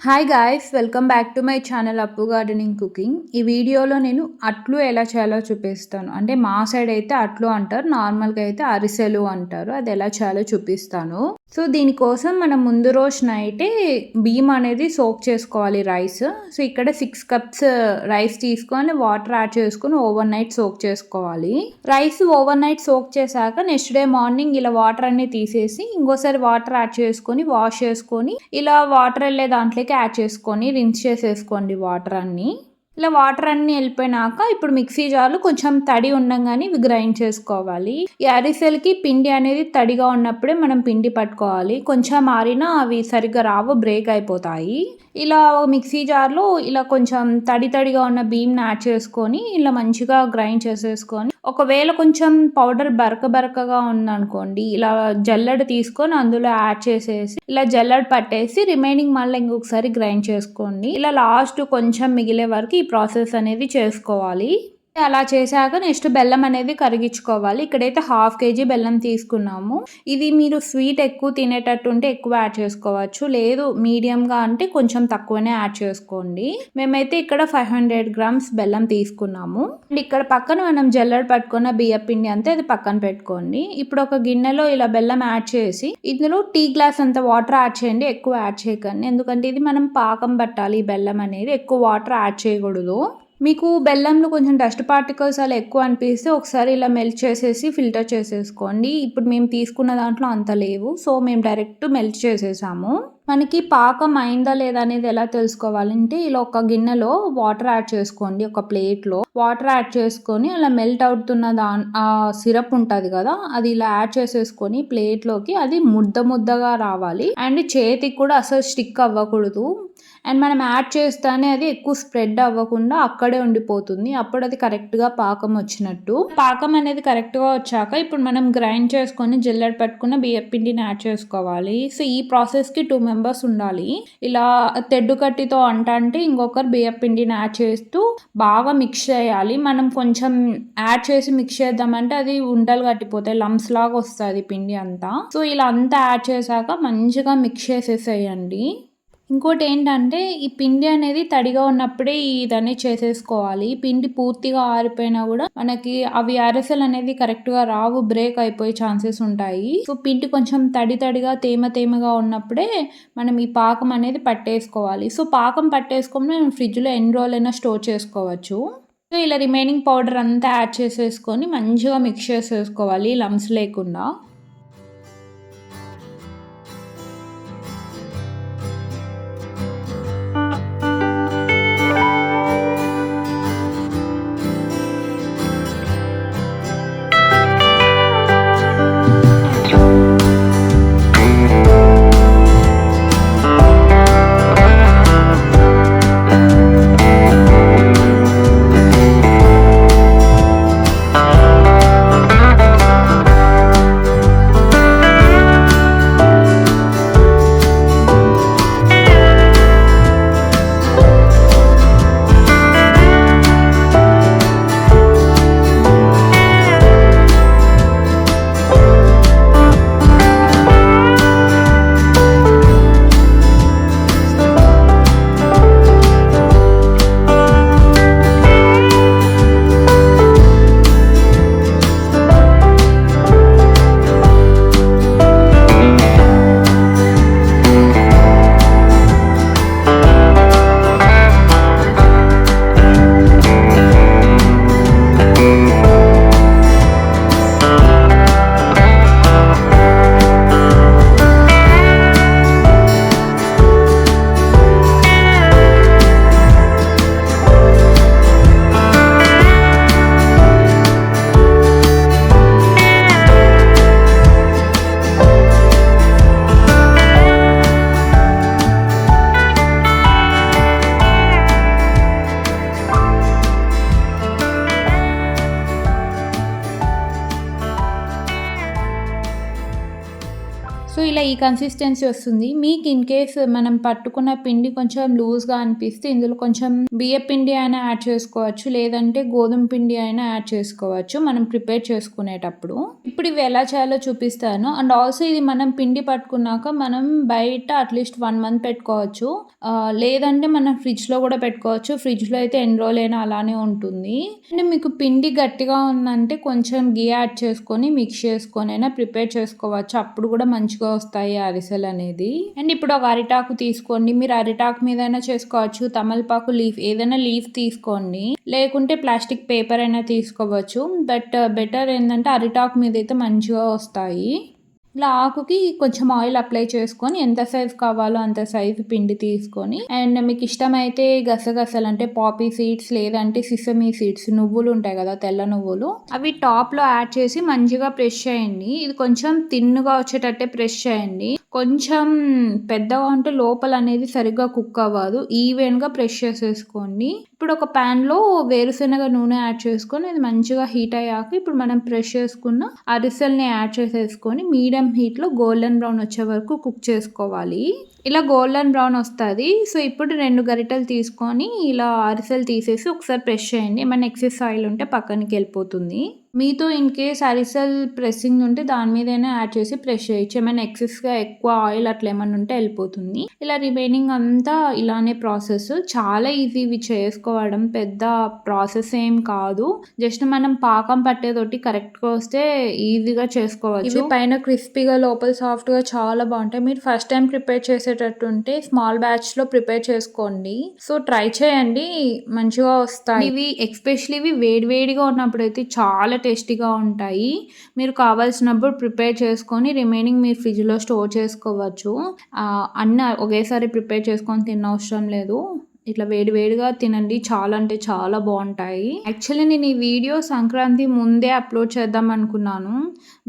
Hi guys welcome back to my channel Appu gardening cooking ఈ వీడియోలో నేను అట్లు ఎలా చేయాలో చూపిస్తాను. అంటే మా సైడ్ అయితే అట్లు అంటారు నార్మల్గా అయితే అరిసెలు అంటారు. అది ఎలా చేయాలో చూపిస్తాను. సో దీనికోసం మనం ముందు రోజు నైటే బియ్యం అనేది సోక్ చేసుకోవాలి రైస్. సో ఇక్కడ సిక్స్ కప్స్ uh, రైస్ తీసుకొని వాటర్ యాడ్ చేసుకొని ఓవర్ నైట్ సోక్ చేసుకోవాలి. రైస్ ఓవర్ నైట్ సోక్ చేశాక నెక్స్ట్ డే మార్నింగ్ ఇలా వాటర్ అన్ని తీసేసి ఇంకోసారి వాటర్ యాడ్ చేసుకొని వాష్ చేసుకొని ఇలా వాటర్ వెళ్ళే దాంట్లోకి యాడ్ చేసుకొని రిన్స్ చేసేసుకోండి వాటర్ అన్ని. ఇలా వాటర్ అన్ని వెళ్ళిపోయినాక ఇప్పుడు మిక్సీ జార్లు కొంచెం తడి ఉండగానే ఇవి గ్రైండ్ చేసుకోవాలి. ఈ అరిసెలకి పిండి అనేది తడిగా ఉన్నప్పుడే మనం పిండి పట్టుకోవాలి. కొంచెం మారినా అవి సరిగ్గా రావు బ్రేక్ అయిపోతాయి. ఇలా మిక్సీ జార్లో ఇలా కొంచెం తడి తడిగా ఉన్న బియ్యంని యాడ్ చేసుకొని ఇలా మంచిగా గ్రైండ్ చేసేసుకొని ఒకవేళ కొంచెం పౌడర్ బరక బరకగా ఉందనుకోండి ఇలా జల్లెడ తీసుకొని అందులో యాడ్ చేసేసి ఇలా జల్లెడ పట్టేసి రిమైనింగ్ మళ్ళీ ఇంకొకసారి గ్రైండ్ చేసుకోండి. ఇలా లాస్ట్ కొంచెం మిగిలే వరకు ఈ ప్రాసెస్ అనేది చేసుకోవాలి. అలా చేశాక నెక్స్ట్ బెల్లం అనేది కరిగించుకోవాలి. ఇక్కడైతే హాఫ్ కేజీ బెల్లం తీసుకున్నాము. ఇది మీరు స్వీట్ ఎక్కువ తినేటట్టు ఉంటే ఎక్కువ యాడ్ చేసుకోవచ్చు. లేదు మీడియంగా అంటే కొంచెం తక్కువనే యాడ్ చేసుకోండి. మేమైతే ఇక్కడ ఫైవ్ హండ్రెడ్ గ్రామ్స్ బెల్లం తీసుకున్నాము. అండ్ ఇక్కడ పక్కన మనం జల్లెడ పట్టుకున్న బియ్య పిండి అంతే అది పక్కన పెట్టుకోండి. ఇప్పుడు ఒక గిన్నెలో ఇలా బెల్లం యాడ్ చేసి ఇందులో టీ గ్లాస్ అంత వాటర్ యాడ్ చేయండి. ఎక్కువ యాడ్ చేయకండి. ఎందుకంటే ఇది మనం పాకం పట్టాలి బెల్లం అనేది. ఎక్కువ వాటర్ యాడ్ చేయకూడదు. మీకు బెల్లంలో కొంచెం డస్ట్ పార్టికల్స్ అలా ఎక్కువ అనిపిస్తే ఒకసారి ఇలా మెల్ట్ చేసేసి ఫిల్టర్ చేసేసుకోండి. ఇప్పుడు మేము తీసుకున్న దాంట్లో అంత లేవు. సో మేము డైరెక్ట్ మెల్ట్ చేసేసాము. మనకి పాకం అయిందా లేదా అనేది ఎలా తెలుసుకోవాలంటే ఇలా ఒక గిన్నెలో వాటర్ యాడ్ చేసుకోండి. ఒక ప్లేట్లో వాటర్ యాడ్ చేసుకొని అలా మెల్ట్ అవుతున్న దా సిరప్ ఉంటుంది కదా అది ఇలా యాడ్ చేసేసుకొని ప్లేట్లోకి అది ముద్ద ముద్దగా రావాలి. అండ్ చేతికి కూడా అసలు స్టిక్ అవ్వకూడదు. అండ్ మనం యాడ్ చేస్తానే అది ఎక్కువ స్ప్రెడ్ అవ్వకుండా అక్కడే ఉండిపోతుంది. అప్పుడు అది కరెక్ట్గా పాకం వచ్చినట్టు. పాకం అనేది కరెక్ట్గా వచ్చాక ఇప్పుడు మనం గ్రైండ్ చేసుకొని జిల్లెడ్ పెట్టుకున్న బియ్య పిండిని యాడ్ చేసుకోవాలి. సో ఈ ప్రాసెస్కి టూ మెంబర్స్ ఉండాలి. ఇలా తెడ్డు కట్టితో అంట అంటే ఇంకొకరు బియ్య పిండిని యాడ్ చేస్తూ బాగా మిక్స్ చేయాలి. మనం కొంచెం యాడ్ చేసి మిక్స్ చేద్దామంటే అది ఉండలు కట్టిపోతాయి. లంప్స్ లాగా వస్తుంది పిండి అంతా. సో ఇలా అంతా యాడ్ చేశాక మంచిగా మిక్స్ చేసేసేయండి. ఇంకోటి ఏంటంటే ఈ పిండి అనేది తడిగా ఉన్నప్పుడే ఇదన్నీ చేసేసుకోవాలి. పిండి పూర్తిగా ఆరిపోయినా కూడా మనకి అవి అరసలు అనేది కరెక్ట్గా రావు బ్రేక్ అయిపోయే ఛాన్సెస్ ఉంటాయి. సో పిండి కొంచెం తడి తడిగా తేమ తేమగా ఉన్నప్పుడే మనం ఈ పాకం అనేది పట్టేసుకోవాలి. సో పాకం పట్టేసుకొని మనం ఫ్రిడ్జ్లో ఎన్ని రోజులైనా స్టోర్ చేసుకోవచ్చు. సో ఇలా రిమైనింగ్ పౌడర్ అంతా యాడ్ చేసేసుకొని మంచిగా మిక్స్ చేసేసుకోవాలి లమ్స్ లేకుండా. సో ఇలా ఈ కన్సిస్టెన్సీ వస్తుంది. మీకు ఇన్ కేస్ మనం పట్టుకున్న పిండి కొంచెం లూజ్గా అనిపిస్తే ఇందులో కొంచెం బియ్య పిండి అయినా యాడ్ చేసుకోవచ్చు. లేదంటే గోధుమ పిండి అయినా యాడ్ చేసుకోవచ్చు. మనం ప్రిపేర్ చేసుకునేటప్పుడు. ఇప్పుడు ఇవి ఎలా చేయాలో చూపిస్తాను. అండ్ ఆల్సో ఇది మనం పిండి పట్టుకున్నాక మనం బయట అట్లీస్ట్ వన్ మంత్ పెట్టుకోవచ్చు. లేదంటే మనం ఫ్రిడ్జ్లో కూడా పెట్టుకోవచ్చు. ఫ్రిడ్జ్లో అయితే ఎన్ని రోజులైనా అలానే ఉంటుంది. అండ్ మీకు పిండి గట్టిగా ఉందంటే కొంచెం గీ యాడ్ చేసుకొని మిక్స్ చేసుకొని అయినా ప్రిపేర్ చేసుకోవచ్చు. అప్పుడు కూడా మంచిగా వస్తాయి అరిసెలు అనేది. అండ్ ఇప్పుడు ఒక అరిటాకు తీసుకోండి. మీరు అరిటాకు మీదైనా చేసుకోవచ్చు. తమలపాకు లీఫ్ ఏదైనా లీఫ్ తీసుకోండి. లేకుంటే ప్లాస్టిక్ పేపర్ అయినా తీసుకోవచ్చు. బట్ బెటర్ ఏంటంటే అరిటాకు మీద అయితే మంచిగా వస్తాయి. ఇలా ఆకుకి కొంచెం ఆయిల్ అప్లై చేసుకొని ఎంత సైజ్ కావాలో అంత సైజు పిండి తీసుకొని అండ్ మీకు ఇష్టమైతే గసగసలు అంటే పాపీ సీడ్స్ లేదంటే సిసమీ సీడ్స్ నువ్వులు ఉంటాయి కదా తెల్ల నువ్వులు అవి టాప్లో యాడ్ చేసి మంచిగా ప్రెష్ చేయండి ఇది కొంచెం తిన్నుగా వచ్చేటట్టే ప్రెష్ చేయండి కొంచెం పెద్దగా ఉంటే లోపల అనేది సరిగ్గా కుక్ అవ్వదు. ఈవెన్గా ప్రెష్ ప్రెస్ చేసేసుకోండి. ఇప్పుడు ఒక ప్యాన్లో వేరుశనగ నూనె యాడ్ చేసుకొని అది మంచిగా హీట్ అయ్యాక ఇప్పుడు మనం ప్రెస్ చేసుకున్న అరిసెల్ని యాడ్ చేసేసుకొని మీడియం హీట్లో గోల్డెన్ బ్రౌన్ వచ్చే వరకు కుక్ చేసుకోవాలి. ఇలా గోల్డెన్ బ్రౌన్ వస్తుంది. సో ఇప్పుడు రెండు గరిటెలు తీసుకొని ఇలా అరిసెలు తీసేసి ఒకసారి ప్రెస్ చేయండి. ఏమైనా ఎక్సెస్ ఆయిల్ ఉంటే పక్కనకి వెళ్ళిపోతుంది. మీతో ఇన్ కేస్ అరిసెల్ ప్రెస్సింగ్ ఉంటే దాని మీదైనా యాడ్ చేసి ప్రెస్ చేయొచ్చు. ఏమైనా ఎక్సెస్గా ఎక్కువ ఆయిల్ అట్లా ఏమైనా ఉంటే వెళ్ళిపోతుంది. ఇలా రిమైనింగ్ అంతా ఇలానే ప్రాసెస్ చాలా ఈజీ ఇవి చేసుకోవడం. పెద్ద ప్రాసెస్ ఏం కాదు. జస్ట్ మనం పాకం పట్టేతోటి కరెక్ట్గా వస్తే ఈజీగా చేసుకోవచ్చు. ఇవి పైన క్రిస్పీగా లోపల సాఫ్ట్గా చాలా బాగుంటాయి. మీరు ఫస్ట్ టైం ప్రిపేర్ చేసే ఉంటే స్మాల్ బ్యాచ్లో ప్రిపేర్ చేసుకోండి. సో ట్రై చేయండి. మంచిగా వస్తాయి. ఇవి ఎక్స్పెషలీ ఇవి వేడివేడిగా ఉన్నప్పుడు అయితే చాలా టేస్టీగా ఉంటాయి. మీరు కావాల్సినప్పుడు ప్రిపేర్ చేసుకొని రిమైనింగ్ మీరు ఫ్రిడ్జ్లో స్టోర్ చేసుకోవచ్చు. అన్నీ ఒకేసారి ప్రిపేర్ చేసుకొని తిన్న అవసరం లేదు. ఇట్లా వేడి వేడిగా తినండి. చాలా అంటే చాలా బాగుంటాయి. యాక్చువల్లీ నేను ఈ వీడియో సంక్రాంతి ముందే అప్లోడ్ చేద్దాం అనుకున్నాను.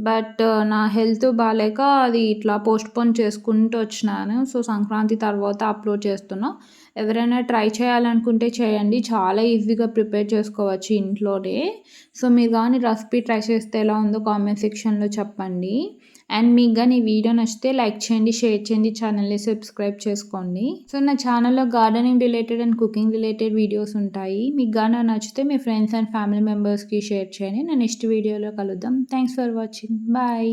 బట్ uh, నా హెల్త్ బాగాలేక అది ఇట్లా పోస్ట్ పోన్ చేసుకుంటూ వచ్చినాను. సో సంక్రాంతి తర్వాత అప్లోడ్ చేస్తున్నా. ఎవరైనా ట్రై చేయాలనుకుంటే చేయండి. చాలా ఈజీగా ప్రిపేర్ చేసుకోవచ్చు ఇంట్లోనే. సో మీరు కానీ రెసిపీ ట్రై చేస్తే ఎలా ఉందో కామెంట్ సెక్షన్లో చెప్పండి. అండ్ మీకు కానీ ఈ వీడియో నచ్చితే లైక్ చేయండి షేర్ చేయండి ఛానల్ని సబ్స్క్రైబ్ చేసుకోండి. సో నా ఛానల్లో gardening related and cooking related videos ఉంటాయి. మీకు కానీ నచ్చితే మీ ఫ్రెండ్స్ అండ్ ఫ్యామిలీ మెంబర్స్కి షేర్ చేయండి. నా నెక్స్ట్ వీడియోలో కలుద్దాం. Thanks for watching bye